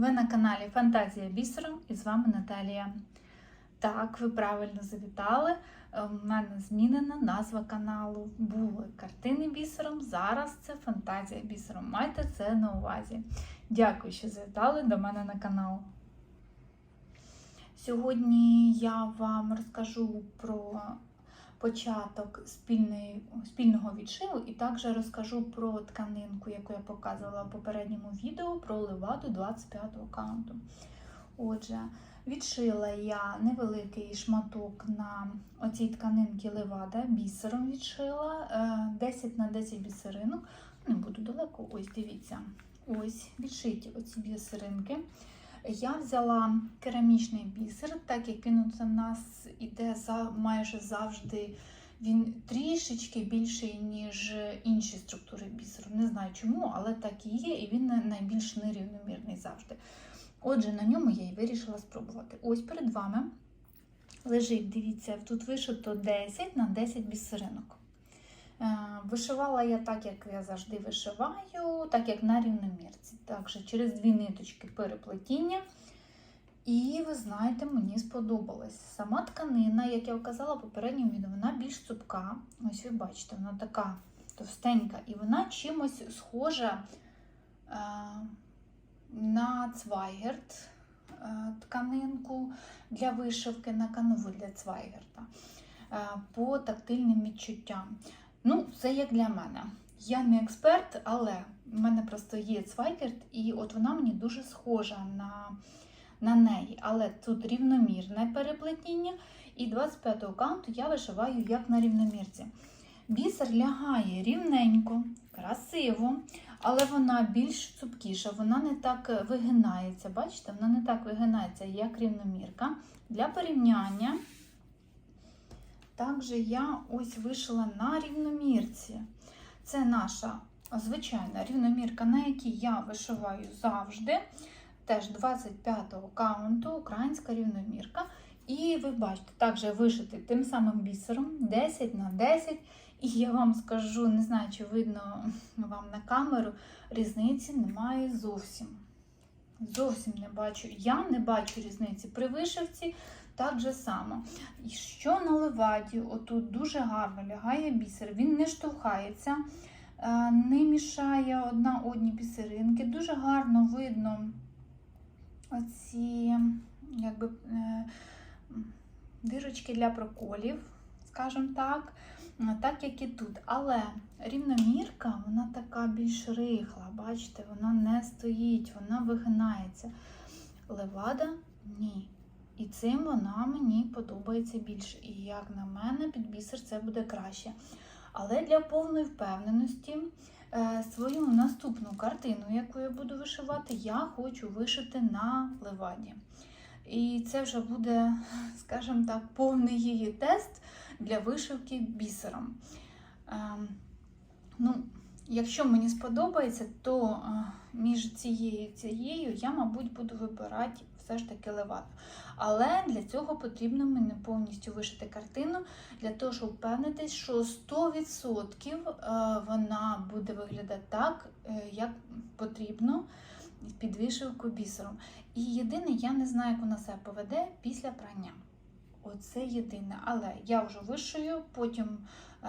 Ви на каналі Фантазія бісером і з вами Наталія. Так, ви правильно завітали. Е, У мене змінена назва каналу. Були картини бісером, зараз це фантазія бісером. Майте це на увазі. Дякую, що завітали до мене на канал. Сьогодні я вам розкажу про початок спільної, спільного відшиву і також розкажу про тканинку, яку я показувала в попередньому відео про леваду 25-го каунту. Отже, відшила я невеликий шматок на оцій тканинці левада, бісером відшила е, 10 на 10 бісеринок. Не буду далеко, ось дивіться. Ось відшиті оці бісеринки. Я взяла керамічний бісер, так як він у нас іде за майже завжди. Він трішечки більший, ніж інші структури бісеру. Не знаю чому, але так і є, і він найбільш нерівномірний завжди. Отже, на ньому я і вирішила спробувати. Ось перед вами лежить, дивіться, тут вишито 10 на 10 бісеринок. Е, Вишивала я так, як я завжди вишиваю, так як на рівномірці. Також через дві ниточки переплетіння. І ви знаєте, мені сподобалось. Сама тканина, як я казала в попередньому відео, вона більш цупка. Ось ви бачите, вона така товстенька, і вона чимось схожа е, на цвайгерт е, тканинку для вишивки на канву для цвайгерта по тактильним відчуттям. Ну, це як для мене. Я не експерт, але в мене просто є цвайгерт, і от вона мені дуже схожа на, на неї. Але тут рівномірне переплетіння, і 25-го каунту я вишиваю як на рівномірці. Бісер лягає рівненько, красиво, але вона більш цупкіша, вона не так вигинається. Бачите, вона не так вигинається, як рівномірка. Для порівняння. Також я ось вишила на рівномірці. Це наша звичайна рівномірка, на якій я вишиваю завжди. Теж 25-го каунту, українська рівномірка. І ви бачите, також вишити тим самим бісером 10 на 10. І я вам скажу, не знаю, чи видно вам на камеру, різниці немає зовсім. Зовсім не бачу. Я не бачу різниці при вишивці. Так же само. І що на леваді, отут дуже гарно лягає бісер, він не штовхається, е, не мішає одна одні бісеринки. Дуже гарно видно оці якби, е, дирочки для проколів, скажімо так, так як і тут. Але рівномірка, вона така більш рихла, бачите, вона не стоїть, вона вигинається. Левада ні. І цим вона мені подобається більше. І як на мене, під бісер це буде краще. Але для повної впевненості е, свою наступну картину, яку я буду вишивати, я хочу вишити на леваді. І це вже буде, скажімо так, повний її тест для вишивки бісером. Е, ну, Якщо мені сподобається, то е, між цією і цією я, мабуть, буду вибирати все ж таки леваду. Але для цього потрібно мені повністю вишити картину, для того, щоб впевнитись, що 100% е, вона буде виглядати так, е, як потрібно під вишивку бісером. І єдине, я не знаю, як вона себе поведе після прання. Оце єдине. Але я вже вишию, потім е,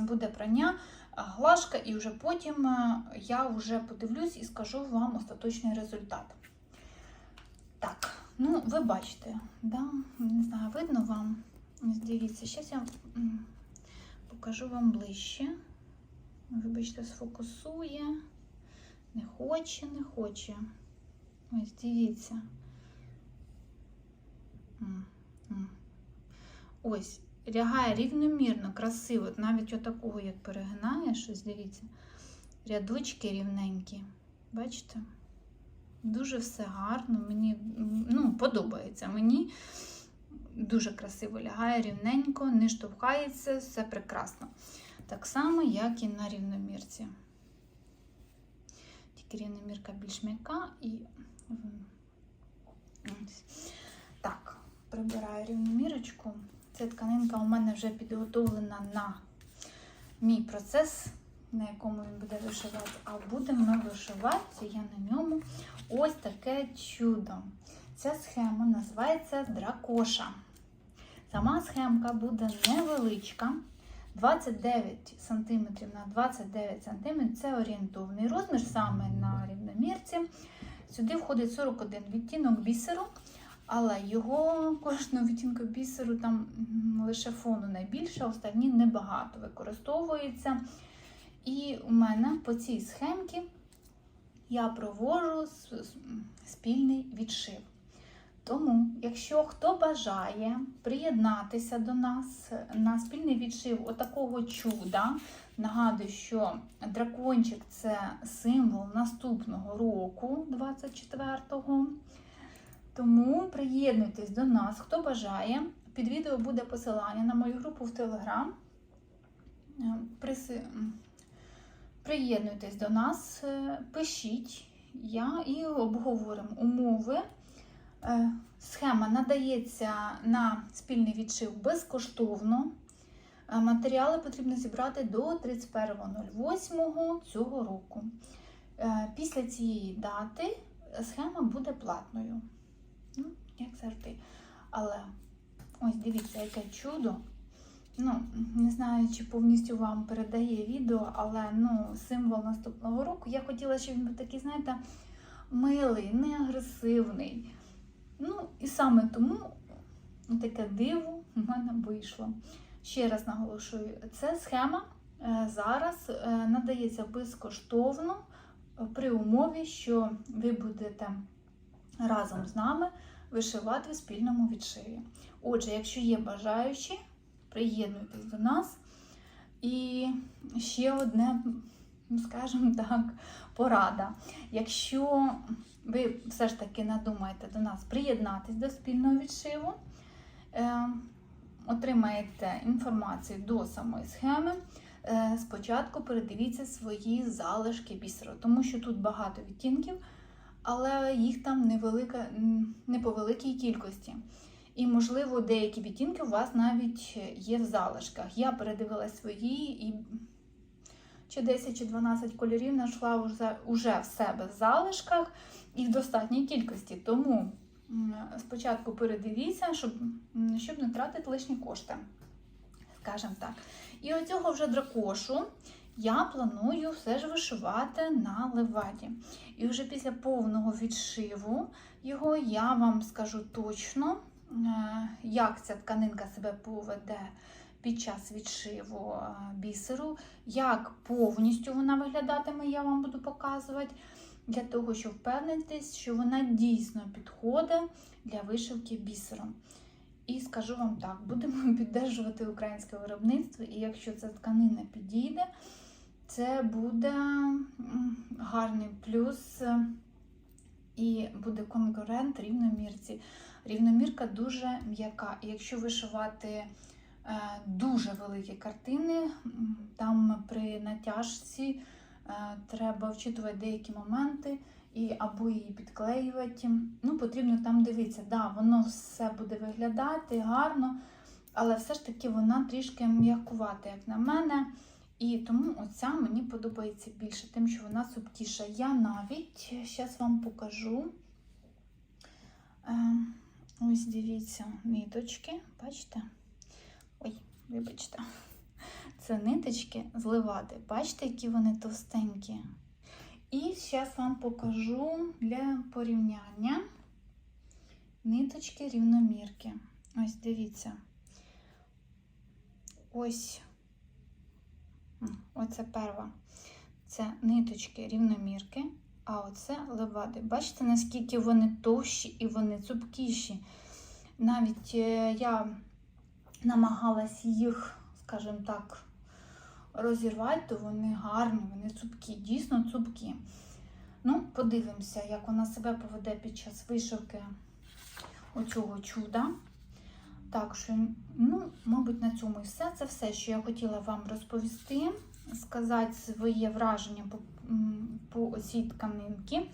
буде прання, глажка, і вже потім е, я вже подивлюсь і скажу вам остаточний результат. Так, ну ви бачите, да? не знаю, видно вам. Дивіться, зараз я покажу вам ближче. Вибачте, сфокусує. Не хоче, не хоче. Ось дивіться. Ось, лягає рівномірно, красиво. Навіть отакого, як перегинає, щось, дивіться. Рядочки рівненькі. Бачите? Дуже все гарно, мені ну, подобається. Мені дуже красиво лягає, рівненько, не штовхається, все прекрасно. Так само, як і на рівномірці. Тільки рівномірка більш м'яка і. Так, прибираю рівномірочку. Ця тканинка у мене вже підготовлена на мій процес на якому він буде вишивати, а будемо вишивати я на ньому ось таке чудо. Ця схема називається дракоша. Сама схемка буде невеличка. 29 см на 29 см це орієнтовний розмір саме на рівномірці. Сюди входить 41 відтінок бісеру, але його кожного відтінку бісеру там лише фону найбільше, останні небагато використовується. І у мене по цій схемці я провожу спільний відшив. Тому, якщо хто бажає приєднатися до нас на спільний відшив отакого чуда, нагадую, що дракончик це символ наступного року, 24-го. Тому приєднуйтесь до нас, хто бажає. Під відео буде посилання на мою групу в Телеграм. Приєднуйтесь до нас, пишіть я і обговоримо умови. Е, Схема надається на спільний відшив безкоштовно. Е, Матеріали потрібно зібрати до 31.08 цього року. Е, Після цієї дати схема буде платною. Ну, як завжди. Але ось дивіться, яке чудо. Ну, не знаю, чи повністю вам передає відео, але ну, символ наступного року. Я хотіла, щоб він був такий, знаєте, милий, не агресивний. Ну, і саме тому таке диво в мене вийшло. Ще раз наголошую, ця схема е, зараз е, надається безкоштовно при умові, що ви будете разом з нами вишивати в спільному відшиві. Отже, якщо є бажаючі, приєднуйтесь до нас. І ще одне, скажімо так, порада. Якщо ви все ж таки надумаєте до нас приєднатись до спільного відшиву, е, отримаєте інформацію до самої схеми. е, Спочатку передивіться свої залишки бісеру, тому що тут багато відтінків, але їх там невелика, не по великій кількості. І, можливо, деякі відтінки у вас навіть є в залишках. Я передивилась свої і чи 10 чи 12 кольорів знайшла вже, в себе в залишках і в достатній кількості. Тому спочатку передивіться, щоб, щоб не тратити лишні кошти. Скажімо так. І оцього вже дракошу я планую все ж вишивати на леваді. І вже після повного відшиву його я вам скажу точно, е, як ця тканинка себе поведе під час відшиву е, бісеру, як повністю вона виглядатиме, я вам буду показувати, для того, щоб впевнитись, що вона дійсно підходить для вишивки бісером. І скажу вам так, будемо піддержувати українське виробництво, і якщо ця тканина підійде, це буде гарний плюс е, і буде конкурент рівномірці. Рівномірка дуже м'яка. І якщо вишивати дуже великі картини, там при натяжці е, треба вчитувати деякі моменти. І або її підклеювати. Ну, потрібно там дивитися. Да, воно все буде виглядати гарно, але все ж таки вона трішки м'якувата, як на мене. І тому оця мені подобається більше, тим, що вона субтіша. Я навіть зараз вам покажу. Е, ось дивіться, ниточки, бачите? Ой, вибачте. Це ниточки з левади. Бачите, які вони товстенькі. І зараз вам покажу для порівняння ниточки рівномірки. Ось дивіться. Ось оце перва. Це ниточки рівномірки, а оце левади. Бачите, наскільки вони товщі і вони цупкіші. Навіть е, я намагалась їх, скажімо так, розірвати, то вони гарні, вони цупкі, дійсно цупкі. Ну, подивимося, як вона себе поведе під час вишивки оцього чуда. Так що, ну, мабуть, на цьому і все. Це все, що я хотіла вам розповісти, сказати своє враження по, по оцій тканинці.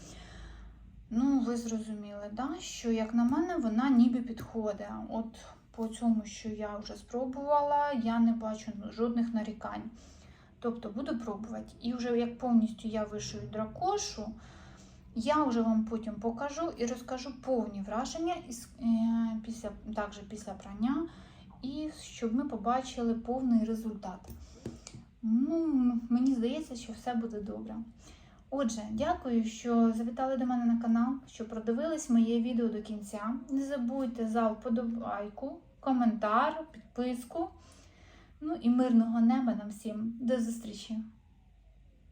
Ну, ви зрозуміли, да? що, як на мене, вона ніби підходить. От по цьому, що я вже спробувала, я не бачу жодних нарікань. Тобто буду пробувати. І вже як повністю я вишию дракошу, я вже вам потім покажу і розкажу повні враження е, після, також після прання, і щоб ми побачили повний результат. Ну, мені здається, що все буде добре. Отже, дякую, що завітали до мене на канал, що продивились моє відео до кінця. Не забудьте за вподобайку, коментар, підписку. Ну і мирного неба нам всім. До зустрічі!